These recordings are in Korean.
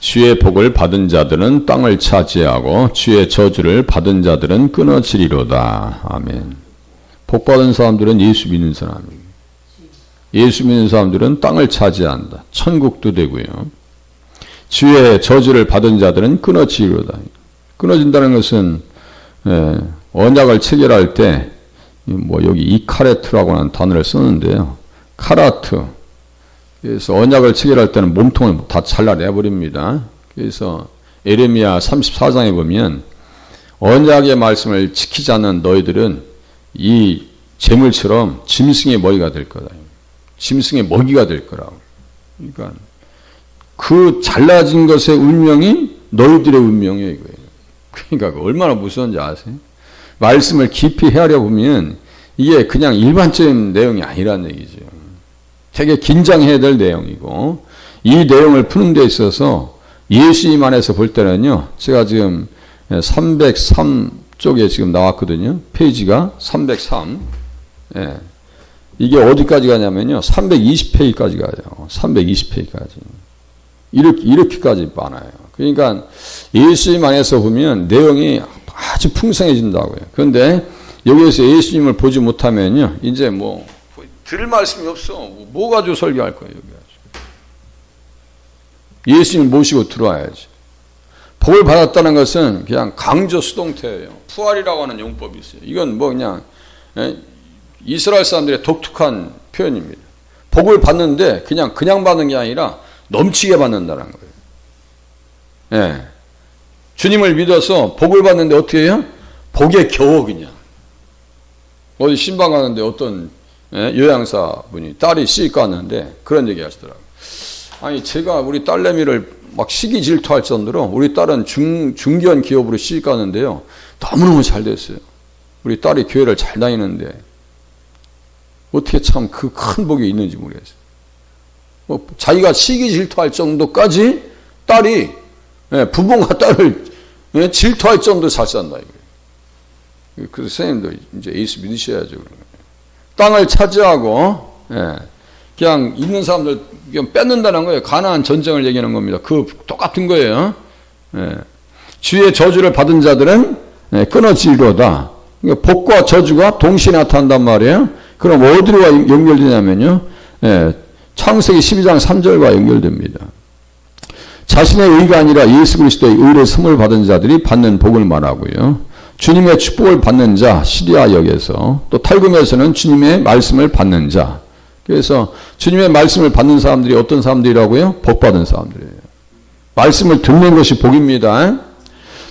주의 복을 받은 자들은 땅을 차지하고 주의 저주를 받은 자들은 끊어지리로다. 아멘. 복 받은 사람들은 예수 믿는 사람이에요. 예수 믿는 사람들은 땅을 차지한다. 천국도 되고요. 주의 저주를 받은 자들은 끊어지리로다. 끊어진다는 것은 예, 언약을 체결할 때 뭐 여기 이카레트라고 하는 단어를 쓰는데요. 카라트. 그래서 언약을 체결할 때는 몸통을 다 잘라내 버립니다. 그래서 에레미야 34장에 보면 언약의 말씀을 지키지 않는 너희들은 이 재물처럼 짐승의 머리가 될 거다. 짐승의 먹이가 될 거라고. 그러니까 그 잘라진 것의 운명이 너희들의 운명이에요, 이거예요. 그러니까 얼마나 무서운지 아세요? 말씀을 깊이 헤아려 보면 이게 그냥 일반적인 내용이 아니라는 얘기죠. 되게 긴장해야 될 내용이고 이 내용을 푸는 데 있어서 예수님 안에서 볼 때는요. 제가 지금 303쪽에 지금 나왔거든요. 페이지가 303. 예. 이게 어디까지 가냐면요. 320페이지까지 가요. 320페이지까지. 이렇게, 이렇게까지 많아요. 그러니까 예수님 안에서 보면 내용이 아주 풍성해진다고요. 그런데 여기에서 예수님을 보지 못하면요. 이제 뭐, 들을 말씀이 없어. 뭐 가지고 설교할 거예요, 여기 예수님 모시고 들어와야지. 복을 받았다는 것은 그냥 강조 수동태예요. 푸알이라고 하는 용법이 있어요. 이건 뭐 그냥 예, 이스라엘 사람들의 독특한 표현입니다. 복을 받는데 그냥 그냥 받는 게 아니라 넘치게 받는다는 거예요. 예. 주님을 믿어서 복을 받는데 어떻게 해요? 복에 겨워 그냥. 어디 신방 가는데 어떤 예? 요양사 분이 딸이 시집 갔는데 그런 얘기 하시더라고요. 아니 제가 우리 딸내미를 막 시기 질투할 정도로 우리 딸은 중, 중견 기업으로 시집 가는데요. 너무너무 잘 됐어요. 우리 딸이 교회를 잘 다니는데 어떻게 참 그 큰 복이 있는지 모르겠어요. 뭐 자기가 시기 질투할 정도까지 딸이 예, 부모가 딸을 예, 질투할 정도 잘 산다 이거예요. 그래서 선생님도 이제 예수 믿으셔야죠. 그러면. 땅을 차지하고 예, 그냥 있는 사람들 그냥 뺏는다는 거예요. 가나안 전쟁을 얘기하는 겁니다. 그 똑같은 거예요. 예. 주의 저주를 받은 자들은 예, 끊어지리로다. 그러니까 복과 저주가 동시에 나타난단 말이에요. 그럼 어디로 연결되냐면요. 예, 창세기 12장 3절과 연결됩니다. 자신의 의가 아니라 예수 그리스도의 의로 선물 받은 자들이 받는 복을 말하고요. 주님의 축복을 받는 자 시리아 역에서 또 탈금에서는 주님의 말씀을 받는 자. 그래서 주님의 말씀을 받는 사람들이 어떤 사람들이라고요? 복 받은 사람들이에요. 말씀을 듣는 것이 복입니다.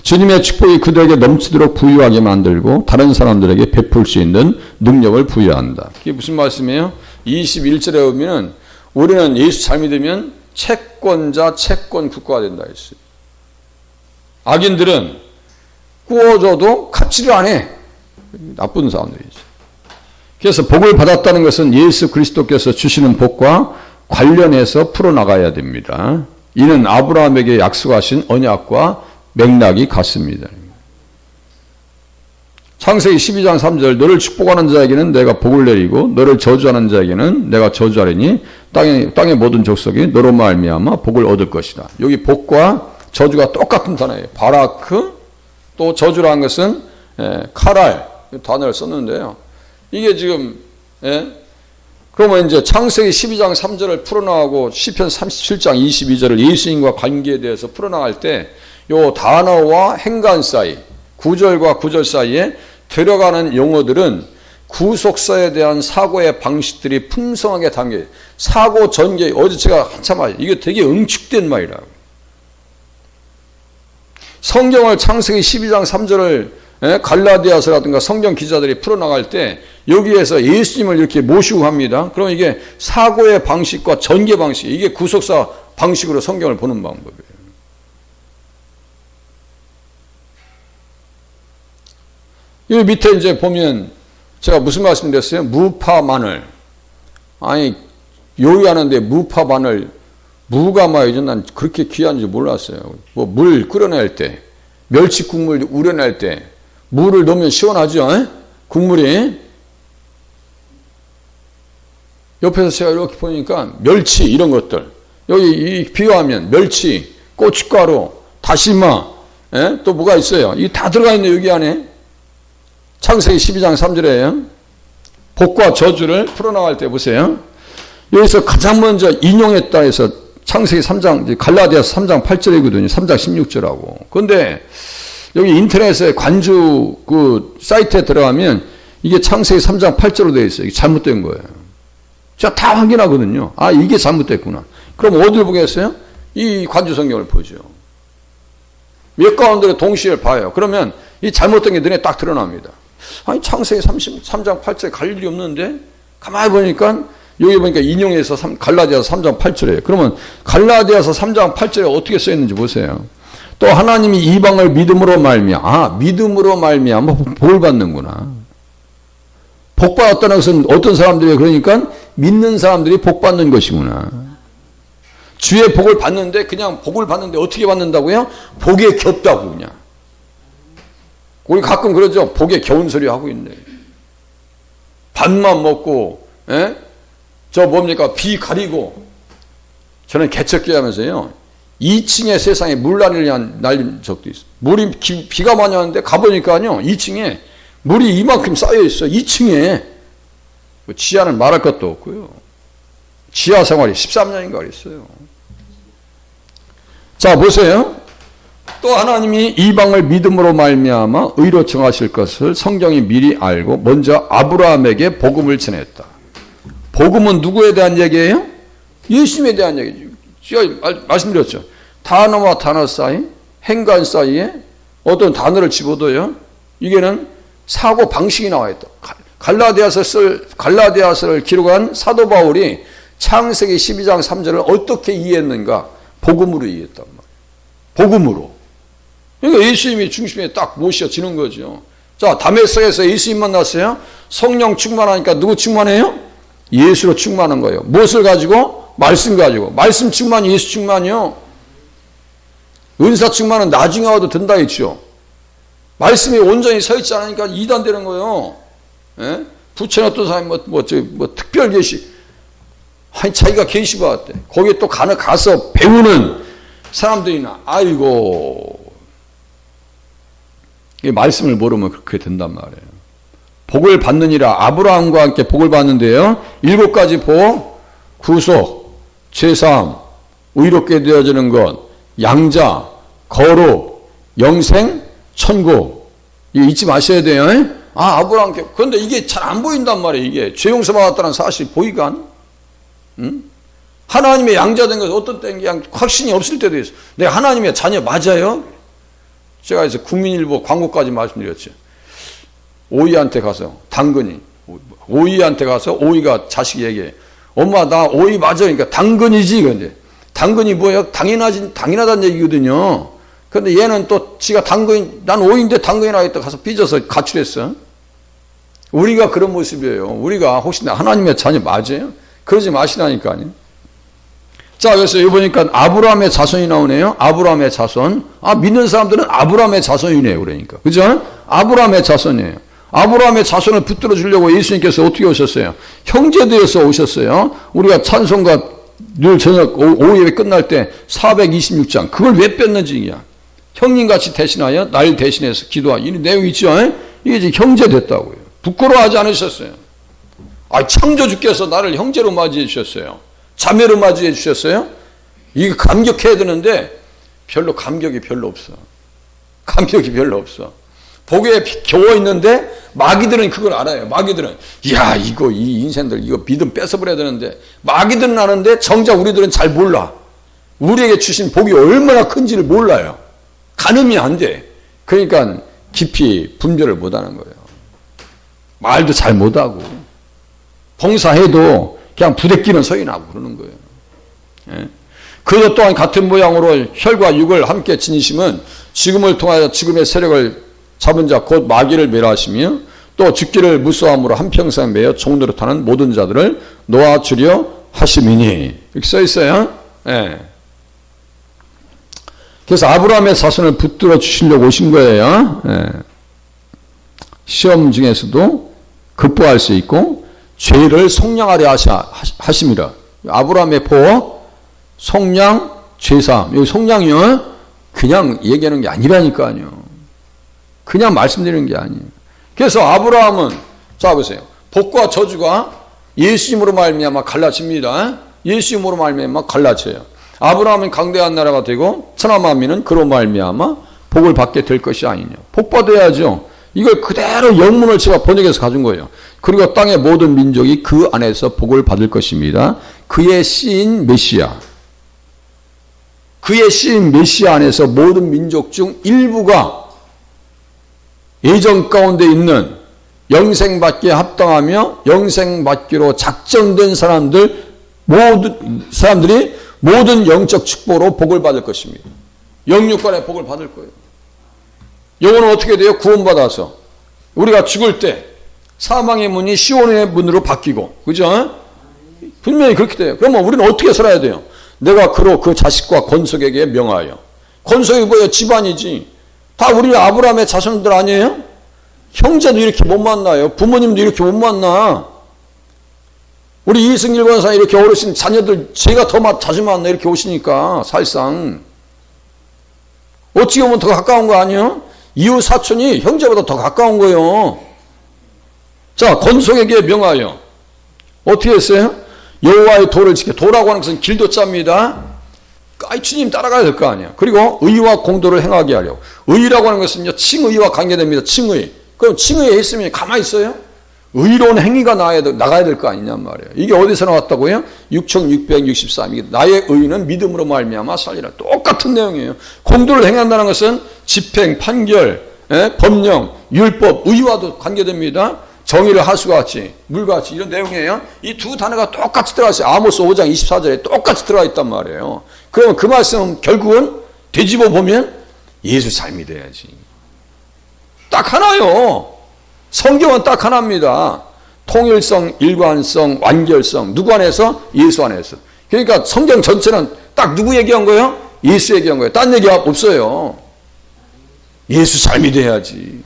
주님의 축복이 그들에게 넘치도록 부유하게 만들고 다른 사람들에게 베풀 수 있는 능력을 부여한다. 그게 무슨 말씀이에요? 21절에 보면 우리는 예수 잘 믿으면 채권자, 채권 국가가 된다 했어요. 악인들은 구워줘도 갑질을 안 해. 나쁜 사람들이죠. 그래서 복을 받았다는 것은 예수 그리스도께서 주시는 복과 관련해서 풀어나가야 됩니다. 이는 아브라함에게 약속하신 언약과 맥락이 같습니다. 창세기 12장 3절 너를 축복하는 자에게는 내가 복을 내리고 너를 저주하는 자에게는 내가 저주하리니 땅의 땅의 모든 족속이 너로 말미암아 복을 얻을 것이다. 여기 복과 저주가 똑같은 단어예요. 바라크 또 저주라는 것은 예, 카랄 단어를 썼는데요. 이게 지금 예? 그러면 이제 창세기 12장 3절을 풀어나가고 시편 37장 22절을 예수님과 관계에 대해서 풀어나갈 때 요 단어와 행간 사이, 구절과 구절 사이에 들어가는 용어들은 구속사에 대한 사고의 방식들이 풍성하게 담겨 사고 전개 어제 제가 한참 말 이게 되게 응축된 말이라고. 성경을 창세기 12장 3절을 예? 갈라디아서라든가 성경 기자들이 풀어나갈 때 여기에서 예수님을 이렇게 모시고 합니다. 그럼 이게 사고의 방식과 전개 방식, 이게 구속사 방식으로 성경을 보는 방법이에요. 이 밑에 이제 보면 제가 무슨 말씀 드렸어요? 무파 마늘. 아니, 요리하는데 무파 마늘, 무가 말이죠. 난 그렇게 귀한 줄 몰랐어요. 뭐 물 끓여낼 때, 멸치 국물 우려낼 때, 물을 넣으면 시원하죠? 에? 국물이. 옆에서 제가 이렇게 보니까 멸치 이런 것들. 여기 비유하면 멸치, 고춧가루, 다시마, 예? 또 뭐가 있어요? 이 다 들어가 있네 여기 안에. 창세기 12장 3절에 복과 저주를 풀어나갈 때 보세요. 여기서 가장 먼저 인용했다 해서 창세기 3장 갈라디아서 3장 8절이거든요. 3장 16절하고. 그런데 여기 인터넷에 관주 그 사이트에 들어가면 이게 창세기 3장 8절로 되어 있어요. 이게 잘못된 거예요. 제가 다 확인하거든요. 아, 이게 잘못됐구나. 그럼 어디를 보겠어요? 이 관주 성경을 보죠. 몇 가운데 동시에 봐요. 그러면 이 잘못된 게 눈에 딱 드러납니다. 아니, 창세기 33장 8절에 갈 일이 없는데? 가만히 보니까 여기 보니까 인용해서 갈라디아서 3장 8절이에요. 그러면 갈라디아서 3장 8절에 어떻게 써 있는지 보세요. 또 하나님이 이방을 믿음으로 말미암아 아, 믿음으로 말미암아 복을 받는구나. 복 받았다는 것은 어떤 사람들이 그러니까 믿는 사람들이 복 받는 것이구나. 주의 복을 받는데 그냥 복을 받는데 어떻게 받는다고요? 복에 겹다고 그냥. 우리 가끔 그러죠. 복에 겨운 소리 하고 있네. 밥만 먹고, 에? 예? 저 뭡니까? 비 가리고. 저는 개척기 하면서요. 2층에 세상에 물난리 날린 적도 있어요. 물이 기, 비가 많이 왔는데 가보니까요. 2층에 물이 이만큼 쌓여 있어. 2층에. 뭐 지하는 말할 것도 없고요. 지하 생활이 13년인가 그랬어요. 자, 보세요. 또 하나님이 이방을 믿음으로 말미암아 의로 정하실 것을 성경이 미리 알고 먼저 아브라함에게 복음을 전했다. 복음은 누구에 대한 얘기예요? 예수님에 대한 얘기죠. 제가 말씀드렸죠. 단어와 단어 사이, 행간 사이에 어떤 단어를 집어도요. 이게는 사고 방식이 나와 있다. 갈라디아서 쓸 갈라디아서를 기록한 사도 바울이 창세기 12장 3절을 어떻게 이해했는가? 복음으로 이해했단 말이에요. 복음으로. 그러니까 예수님이 중심에 딱 모셔지는 거죠. 자, 다메섹에서 예수님 만났어요. 성령 충만하니까 누구 충만해요? 예수로 충만한 거예요. 무엇을 가지고? 말씀 가지고. 말씀 충만이 예수 충만이요. 은사 충만은 나중에 와도 된다 했죠. 말씀이 온전히 서 있지 않으니까 이단되는 거예요. 예? 어떤 사람이 뭐, 뭐, 저, 뭐, 특별 계시, 아니, 자기가 계시 받았대. 거기에 또 가는, 가서 배우는 사람들이나, 아이고. 이 말씀을 모르면 그렇게 된단 말이에요. 복을 받느니라 아브라함과 함께 복을 받는데요. 일곱 가지 복, 구속, 죄사함, 의롭게 되어지는 것, 양자, 거룩, 영생, 천국. 이거 잊지 마셔야 돼요. 아, 아브라함께. 그런데 이게 잘 안 보인단 말이에요. 이게 죄 용서 받았다는 사실 보이가 안? 응? 하나님의 양자된 것은 어떤 때 그냥 확신이 없을 때도 있어. 내가 하나님의 자녀 맞아요? 제가 이제 국민일보 광고까지 말씀드렸죠. 오이한테 가서 당근이 오이한테 가서 오이가 자식 얘기해. 엄마 나 오이 맞아. 그러니까 당근이지 근데 당근이 뭐예요? 당연하지 당연하다는 얘기거든요. 근데 얘는 또 지가 당근 난 오이인데 당근이라 했다 가서 삐져서 가출했어. 우리가 그런 모습이에요. 우리가 혹시 하나님의 자녀 맞아요? 그러지 마시라니까요. 자, 그래서 여기 보니까 아브라함의 자손이 나오네요. 아브라함의 자손. 아, 믿는 사람들은 아브라함의 자손이네요. 그러니까. 그죠? 아브라함의 자손이에요. 아브라함의 자손을 붙들어 주려고 예수님께서 어떻게 오셨어요? 형제되어서 오셨어요. 우리가 찬송가 늘 저녁 오후 예배 끝날 때 426장. 그걸 왜 뺐는지 이야. 형님같이 대신하여 날 대신해서 기도하. 이 내용 있죠? 이게 이제 형제 됐다고요. 부끄러워하지 않으셨어요. 아, 창조주께서 나를 형제로 맞이해 주셨어요. 자매로 맞이해 주셨어요. 이거 감격해야 되는데 별로 감격이 별로 없어. 감격이 별로 없어. 복에 겨워 있는데 마귀들은 그걸 알아요. 마귀들은 야 이거 이 인생들 이거 믿음 뺏어버려야 되는데 마귀들은 아는데 정작 우리들은 잘 몰라. 우리에게 주신 복이 얼마나 큰지를 몰라요. 가늠이 안 돼. 그러니까 깊이 분별을 못하는 거예요. 말도 잘 못하고 봉사해도 그냥 부대끼는 소리 나고 그러는 거예요. 예? 그것 또한 같은 모양으로 혈과 육을 함께 지니심은 지금을 통하여 지금의 세력을 잡은 자 곧 마귀를 멸하시며 또 죽기를 무수함으로 한평생 매여 종노릇 타는 모든 자들을 놓아주려 하심이니 이렇게 써 있어요. 예. 그래서 아브라함의 사손을 붙들어 주시려고 오신 거예요. 예. 시험 중에서도 극복할 수 있고 죄를 속량하려 하심이라. 아브라함의 보, 속량, 죄사함. 여기 성량이요. 그냥 얘기하는 게 아니라니까요. 그냥 말씀드리는 게 아니에요. 그래서 아브라함은 자 보세요. 복과 저주가 예수님으로 말미암아 갈라집니다. 예수님으로 말미암아 갈라져요. 아브라함은 강대한 나라가 되고 천하만민은 그로 말미암아 복을 받게 될 것이 아니냐. 복 받아야죠. 이걸 그대로 영문을 제가 번역해서 가진 거예요. 그리고 땅의 모든 민족이 그 안에서 복을 받을 것입니다. 그의 씨인 메시아. 그의 씨인 메시아 안에서 모든 민족 중 일부가 예정 가운데 있는 영생받기에 합당하며 영생받기로 작정된 사람들 모든 사람들이 모든 영적 축복으로 복을 받을 것입니다. 영육간의 복을 받을 거예요. 영혼은 어떻게 돼요? 구원받아서 우리가 죽을 때 사망의 문이 시온의 문으로 바뀌고 그죠? 분명히 그렇게 돼요. 그러면 우리는 어떻게 살아야 돼요? 내가 그로 그 자식과 권속에게 명하여 권속이 뭐예요? 집안이지. 다 우리 아브라함의 자손들 아니에요? 형제도 이렇게 못 만나요. 부모님도 이렇게 못 만나. 우리 이승일 권사 이렇게 어르신 자녀들 제가 더 자주 만나 이렇게 오시니까 사실상 어찌 보면 더 가까운 거 아니에요? 이웃 사촌이 형제보다 더 가까운 거예요. 자 권속에게 명하여 어떻게 했어요? 여호와의 도를 지켜 도라고 하는 것은 길도 짭니다. 아이 주님 따라가야 될 거 아니야. 그리고 의와 공도를 행하게 하려고. 의라고 하는 것은요 칭의와 관계됩니다. 칭의. 그럼 칭의에 있으면 가만히 있어요? 의로운 행위가 나야 나가야 될 거 아니냔 말이에요. 이게 어디서 나왔다고요? 6663. 이게 나의 의는 믿음으로 말미암아 살리라. 똑같은 내용이에요. 공도를 행한다는 것은 집행, 판결, 예? 법령, 율법, 의와도 관계됩니다. 정의를 하수가 같이, 물같이 이런 내용이에요. 이 두 단어가 똑같이 들어가 있어요. 아모스 5장 24절에 똑같이 들어가 있단 말이에요. 그러면 그 말씀 결국은 되짚어 보면 예수 삶이 돼야지. 딱 하나요. 성경은 딱 하나입니다. 통일성, 일관성, 완결성. 누구 안에서? 예수 안에서. 그러니까 성경 전체는 딱 누구 얘기한 거예요? 예수 얘기한 거예요. 딴 얘기 없어요. 예수 삶이 돼야지.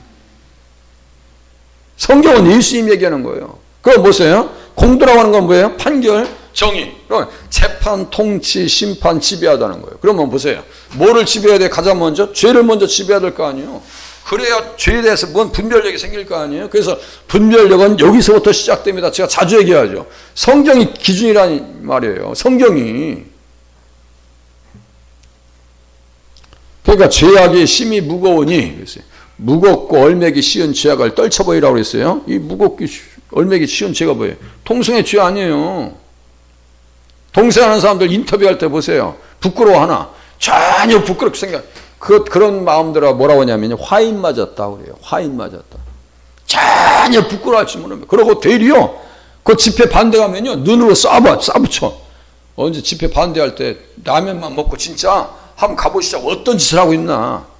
성경은 예수님 얘기하는 거예요. 그거 보세요. 공도라고 하는 건 뭐예요? 판결, 정의. 그럼 재판, 통치, 심판, 지배하다는 거예요. 그러면 보세요. 뭐를 지배해야 돼? 가장 먼저? 죄를 먼저 지배해야 될 거 아니에요. 그래야 죄에 대해서 뭔 분별력이 생길 거 아니에요. 그래서 분별력은 여기서부터 시작됩니다. 제가 자주 얘기하죠. 성경이 기준이란 말이에요. 성경이. 그러니까 죄악이 심히 무거우니 그랬어요. 무겁고 얼매기 쉬운 죄악을 떨쳐버리라고 그랬어요. 이 무겁기 얼매기 쉬운 죄가 뭐예요? 통성의 죄 아니에요. 동생하는 사람들 인터뷰할 때 보세요. 부끄러워하나? 전혀 부끄럽게 생각. 그 그런 마음들어 뭐라고 하냐면 화인 맞았다 그래요. 화인 맞았다. 전혀 부끄러워하지 못합니다. 그러고 되리요. 그 집회 반대 가면요 눈으로 쏴봐 쏴붙여. 언제 집회 반대할 때 라면만 먹고 진짜 한번 가보시죠. 어떤 짓을 하고 있나.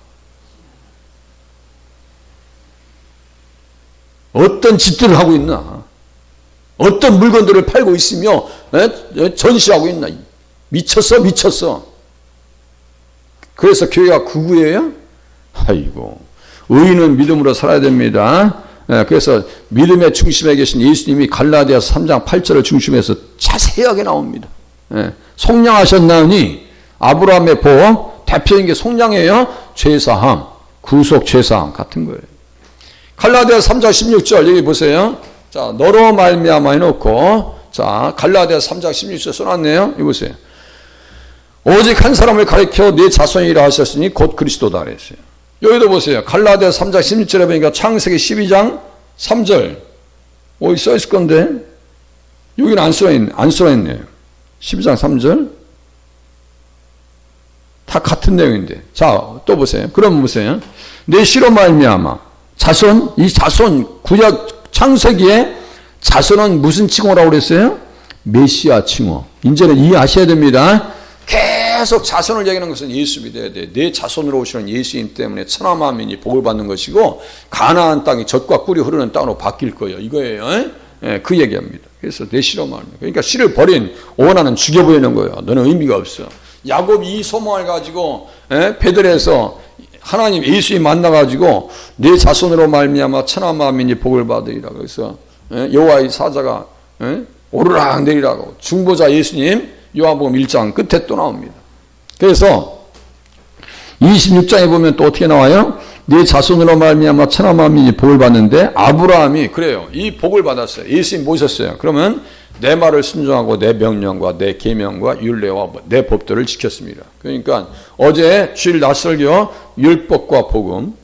어떤 짓들을 하고 있나. 어떤 물건들을 팔고 있으며 에? 전시하고 있나. 미쳤어 미쳤어. 그래서 교회가 구구예요? 아이고. 의인은 믿음으로 살아야 됩니다. 예, 그래서 믿음의 중심에 계신 예수님이 갈라디아서 3장 8절을 중심해서 자세하게 나옵니다. 예, 속량하셨나니 아브라함의 복 대표적인 게 속량이에요. 죄사함, 구속 죄사함 같은 거예요. 갈라디아서 3장 16절 여기 보세요. 자, 너로 말미암아 해놓고 자, 갈라디아서 3장 16절 써놨네요. 이 보세요. 오직 한 사람을 가리켜 내 자손이라 하셨으니 곧 그리스도다 그랬어요. 여기도 보세요. 갈라디아 3장 16절에 보니까 창세기 12장 3절. 어디 써 있을 건데 여기는 안 써있네. 안 써있네요. 12장 3절. 다 같은 내용인데. 자, 또 보세요. 그럼 보세요. 내 시로 말미암아 자손 이 자손 구약 창세기에 자손은 무슨 칭호라고 그랬어요? 메시아 칭호. 이제는 이해하셔야 됩니다. 계속 자손을 얘기하는 것은 예수 믿어야 돼. 내 자손으로 오시는 예수님 때문에 천하만 민이 복을 받는 것이고 가나안 땅이 젖과 꿀이 흐르는 땅으로 바뀔 거예요. 이거예요. 예, 그 얘기합니다. 그래서 내 말합 그러니까 씨를 버린 오나는 죽여버리는 거예요. 너는 의미가 없어. 야곱이 이 소망을 가지고 예, 베들에서 하나님 예수님 만나가지고 내 자손으로 말미암아 천하 만민이 복을 받으리라. 그래서 예, 여호와의 사자가 예, 오르락 내리라고 중보자 예수님 요한복음 1장 끝에 또 나옵니다. 그래서 26장에 보면 또 어떻게 나와요? 네 자손으로 말미암아 천하 만민이 복을 받는데 아브라함이 그래요. 이 복을 받았어요. 예수님 모셨어요. 그러면 내 말을 순종하고 내 명령과 내 계명과 율례와 내 법들을 지켰습니다. 그러니까 어제 주일 낯설교 율법과 복음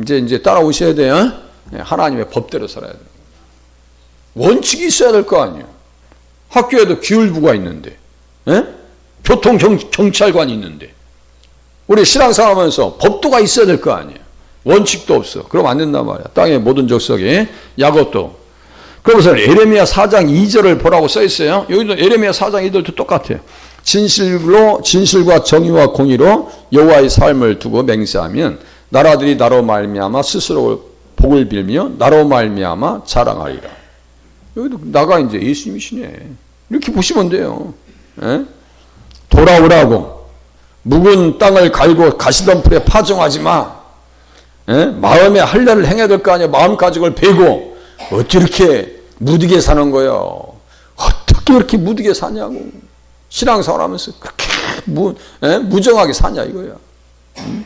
이제 이제 따라오셔야 돼요. 네, 하나님의 법대로 살아야 돼요. 원칙이 있어야 될 거 아니에요. 학교에도 기울부가 있는데, 예? 교통 경, 경찰관이 있는데, 우리 신앙생활하면서 법도가 있어야 될 거 아니에요. 원칙도 없어. 그럼 안 된단 말이야. 땅의 모든 족속에 야곱도. 그러면서 에레미야 4장 2절을 보라고 써 있어요. 여기도 에레미야 4장 2절도 똑같아요. 진실로 진실과 정의와 공의로 여호와의 삶을 두고 맹세하면 나라들이 나로 말미암아 스스로 복을 빌며 나로 말미암아 자랑하리라. 여기도 나가 이제 예수님이시네. 이렇게 보시면 돼요. 예? 돌아오라고 묵은 땅을 갈고 가시덤불에 파종하지 마. 예? 마음에 할례를 행해야 될 거 아니야. 마음 가죽을 베고 어찌 이렇게 무디게 사는 거요? 어떻게 이렇게 무디게 사냐고. 신앙생활 하면서 그렇게 무, 예? 무정하게 사냐 이거야. 음?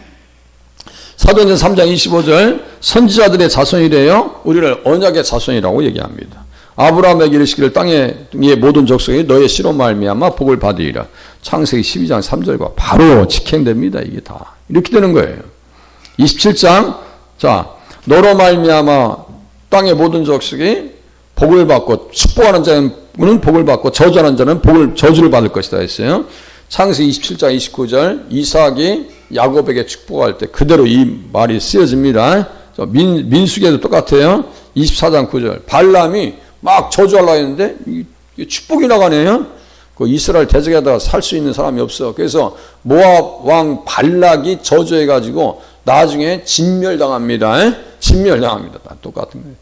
사도행전 3장 25절 선지자들의 자손이래요. 우리를 언약의 자손이라고 얘기합니다. 아브라함에게 이르시기를 땅의 모든 족속이 너의 씨로 말미암아 복을 받으리라. 창세기 12장 3절과 바로 직행됩니다. 이게 다 이렇게 되는 거예요. 27장 자 너로 말미암아 땅의 모든 족속이 복을 받고 축복하는 자는 복을 받고 저주하는 자는 복을 저주를 받을 것이다 했어요. 창세기 27장 29절 이삭이 야곱에게 축복할 때 그대로 이 말이 쓰여집니다. 민, 민수기에도 똑같아요. 24장 9절 발람이 막 저주하려고 했는데 축복이 나가네요. 그 이스라엘 대적에다가 살 수 있는 사람이 없어. 그래서 모압 왕 발락이 저주해 가지고 나중에 진멸당합니다. 진멸당합니다. 다 똑같은 거예요.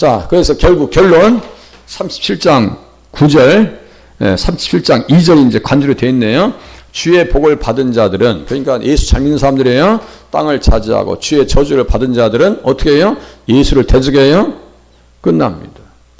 자, 그래서 결국 결론 37장 9절, 37장 2절이 이제 관주로 되어 있네요. 주의 복을 받은 자들은 그러니까 예수 잘 믿는 사람들이에요. 땅을 차지하고 주의 저주를 받은 자들은 어떻게 해요? 예수를 대적해요? 끝납니다.